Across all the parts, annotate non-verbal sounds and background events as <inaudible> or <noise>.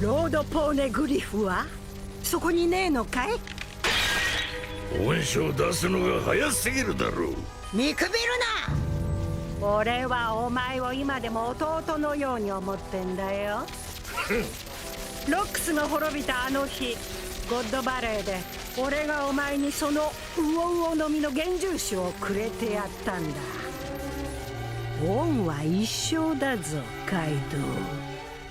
ロードポーネグリフは？そこにねえのかい？恩賞出すのが早すぎるだろう。見くびるな！俺はお前を今でも弟のように思ってんだよ。ロックスが滅びたあの日ゴッドバレーで俺がお前にそのウオウオの実の幻獣種をくれてやったんだ。恩は一生だぞカイドウ。好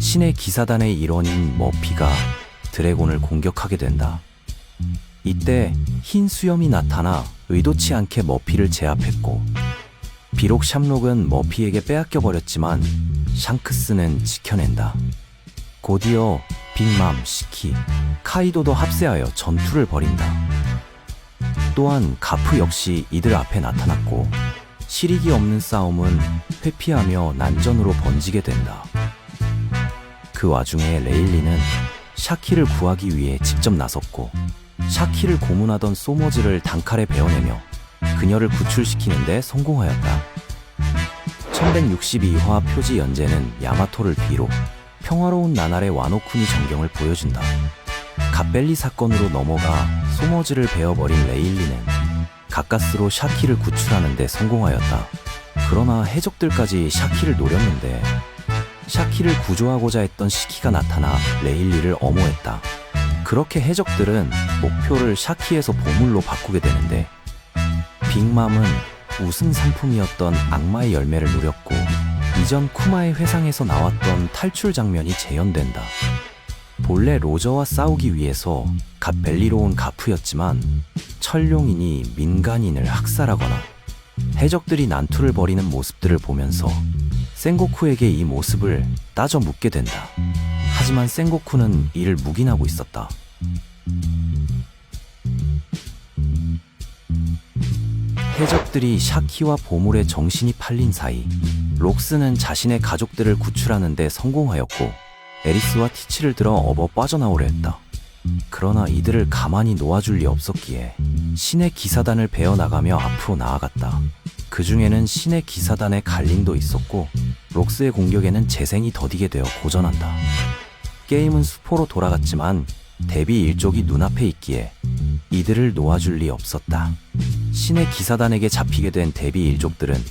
신의 기사단의 일원인 머피가 드래곤을 공격하게 된다. 이때 흰 수염이 나타나 의도치 않게 머피를 제압했고 비록 샴록은 머피에게 빼앗겨 버렸지만 샹크스는 지켜낸다. 곧이어 빅맘, 시키, 카이도도 합세하여 전투를 벌인다. 또한 가프 역시 이들 앞에 나타났고 실익이 없는 싸움은 회피하며 난전으로 번지게 된다. 그 와중에 레일리는 샤키를 구하기 위해 직접 나섰고 샤키를 고문하던 소머즈를 단칼에 베어내며 그녀를 구출시키는데 성공하였다. 1162화 표지 연재는 야마토를 비로 평화로운 나날의 와노쿠니 전경을 보여준다. 갓벨리 사건으로 넘어가 소머즈를 베어버린 레일리는 가까스로 샤키를 구출하는데 성공하였다. 그러나 해적들까지 샤키를 노렸는데 샤키를 구조하고자 했던 시키가 나타나 레일리를 엄호했다. 그렇게 해적들은 목표를 샤키에서 보물로 바꾸게 되는데 빅맘은 우승 상품이었던 악마의 열매를 노렸고 이전 쿠마의 회상에서 나왔던 탈출 장면이 재현된다. 본래 로저와 싸우기 위해서 갓벨리로 온 가프였지만 철룡인이 민간인을 학살하거나 해적들이 난투를 벌이는 모습들을 보면서 센고쿠에게 이 모습을 따져 묻게 된다. 하지만 센고쿠는 이를 묵인하고 있었다. 해적들이 샤키와 보물에 정신이 팔린 사이 록스는 자신의 가족들을 구출하는 데 성공하였고 에리스와 티치를 들어 업어 빠져나오려 했다. 그러나 이들을 가만히 놓아줄 리 없었기에 신의 기사단을 베어나가며 앞으로 나아갔다. 그 중에는 신의 기사단의 갈림도 있었고 록스의 공격에는 재생이 더디게 되어 고전한다. 게임은 수포로 돌아갔지만 데뷔 일족이 눈앞에 있기에 이들을 놓아줄 리 없었다. 신의 기사단에게 잡히게 된 데뷔 일족들은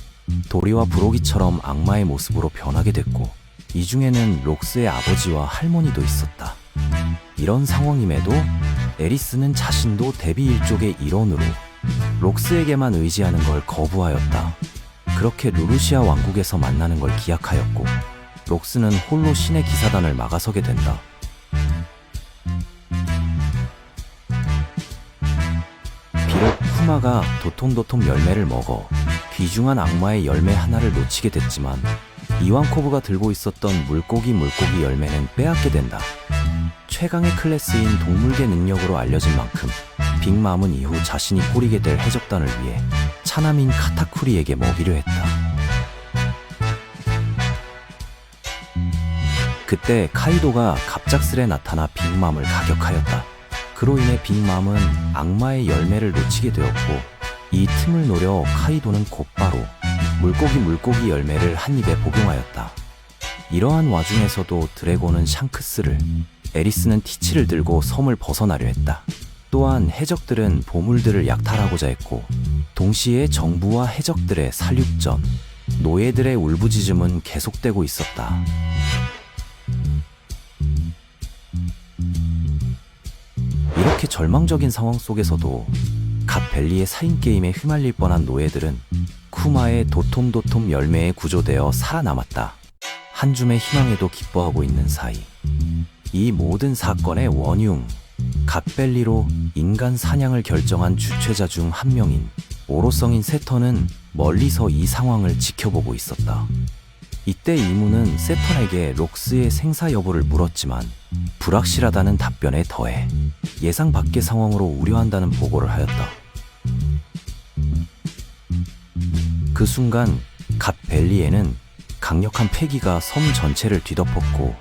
도리와 브로기처럼 악마의 모습으로 변하게 됐고 이 중에는 록스의 아버지와 할머니도 있었다. 이런 상황임에도 에리스는 자신도 데뷔 일족의 일원으로 록스에게만 의지하는 걸 거부하였다. 그렇게 루루시아 왕국에서 만나는 걸 기약하였고 록스는 홀로 신의 기사단을 막아서게 된다. 비록 쿠마가 도톰도톰 열매를 먹어 귀중한 악마의 열매 하나를 놓치게 됐지만 이완코브가 들고 있었던 물고기 물고기 열매는 빼앗게 된다. 최강의 클래스인 동물계 능력으로 알려진 만큼 빅맘은 이후 자신이 꾸리게 될 해적단을 위해 차남인 카타쿠리에게 먹이려 했다. 그때 카이도가 갑작스레 나타나 빅맘을 가격하였다. 그로 인해 빅맘은 악마의 열매를 놓치게 되었고 이 틈을 노려 카이도는 곧바로 물고기 물고기 열매를 한 입에 복용하였다. 이러한 와중에서도 드래곤은 샹크스를 에리스는 티치를 들고 섬을 벗어나려 했다. 또한 해적들은 보물들을 약탈하고자 했고 동시에 정부와 해적들의 살육전, 노예들의 울부짖음은 계속되고 있었다. 이렇게 절망적인 상황 속에서도 갓벨리의 사인게임에 휘말릴 뻔한 노예들은 쿠마의 도톰도톰 열매에 구조되어 살아남았다. 한 줌의 희망에도 기뻐하고 있는 사이. 이 모든 사건의 원흉, 갓벨리로 인간 사냥을 결정한 주최자 중 한 명인 오로성인 세터는 멀리서 이 상황을 지켜보고 있었다. 이때 이무는 세턴에게 록스의 생사 여부를 물었지만 불확실하다는 답변에 더해 예상 밖의 상황으로 우려한다는 보고를 하였다. 그 순간 갓 벨리에는 강력한 패기가 섬 전체를 뒤덮었고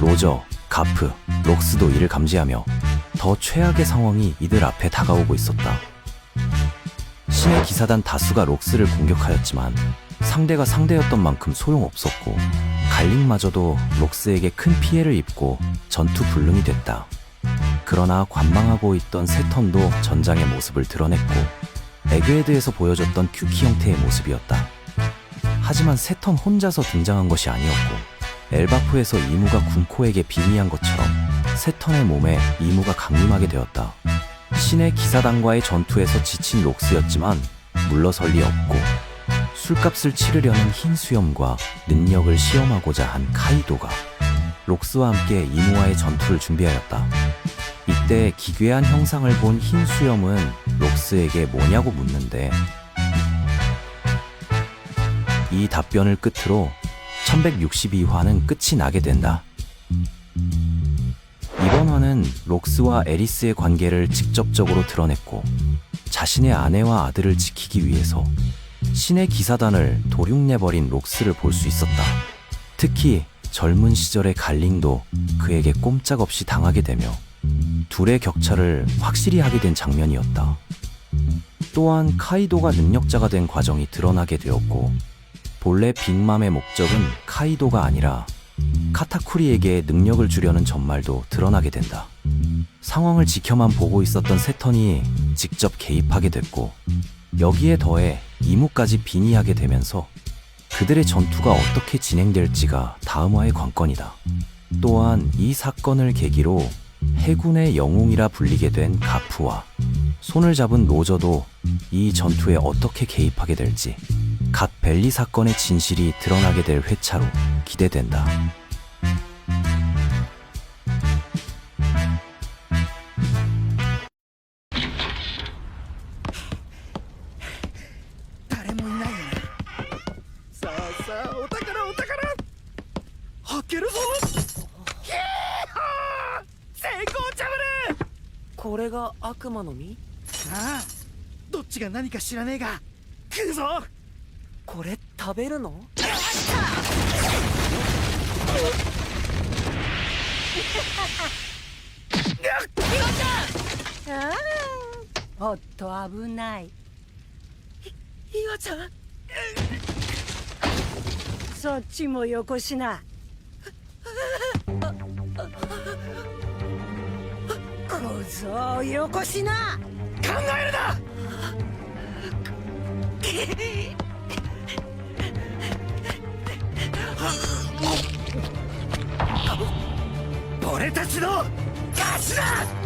로저, 가프, 록스도 이를 감지하며 더 최악의 상황이 이들 앞에 다가오고 있었다. 신의 기사단 다수가 록스를 공격하였지만 상대가 상대였던 만큼 소용없었고 갈릭마저도 록스에게 큰 피해를 입고 전투 불능이 됐다. 그러나 관망하고 있던 세턴도 전장의 모습을 드러냈고 에그헤드에서 보여줬던 큐키 형태의 모습이었다. 하지만 세턴 혼자서 등장한 것이 아니었고 엘바프에서 이무가 군코에게 빙의한 것처럼 세턴의 몸에 이무가 강림하게 되었다. 신의 기사단과의 전투에서 지친 록스였지만 물러설 리 없고 술값을 치르려는 흰 수염과 능력을 시험하고자 한 카이도가 록스와 함께 이무와의 전투를 준비하였다. 이때 기괴한 형상을 본 흰 수염은 록스에게 뭐냐고 묻는데 이 답변을 끝으로 1162화는 끝이 나게 된다. 화는 록스와 에리스의 관계를 직접적으로 드러냈고 자신의 아내와 아들을 지키기 위해서 신의 기사단을 도륙내버린 록스를 볼 수 있었다. 특히 젊은 시절의 갈링도 그에게 꼼짝없이 당하게 되며 둘의 격차를 확실히 하게 된 장면이었다. 또한 카이도가 능력자가 된 과정이 드러나게 되었고 본래 빅맘의 목적은 카이도가 아니라 카타쿠리에게 능력을 주려는 전말도 드러나게 된다. 상황을 지켜만 보고 있었던 세턴이 직접 개입하게 됐고 여기에 더해 이무까지 빙의하게 되면서 그들의 전투가 어떻게 진행될지가 다음화의 관건이다. 또한 이 사건을 계기로 해군의 영웅이라 불리게 된 가프와 손을 잡은 로저도 이 전투에 어떻게 개입하게 될지 각 벨리 사건의 진실이 드러나게 될 회차로 着ててんだ誰もいないよね。さあさあお宝お宝。開けるぞ。ヒーハー成功ジャブルこれが悪魔の実さあどっちが何か知らねえが食うぞこれ食べるのおっと危ない。岩ちゃん？そっちもよこしな。小僧よこしな。考えるな <laughs> 俺たちの勝ちだ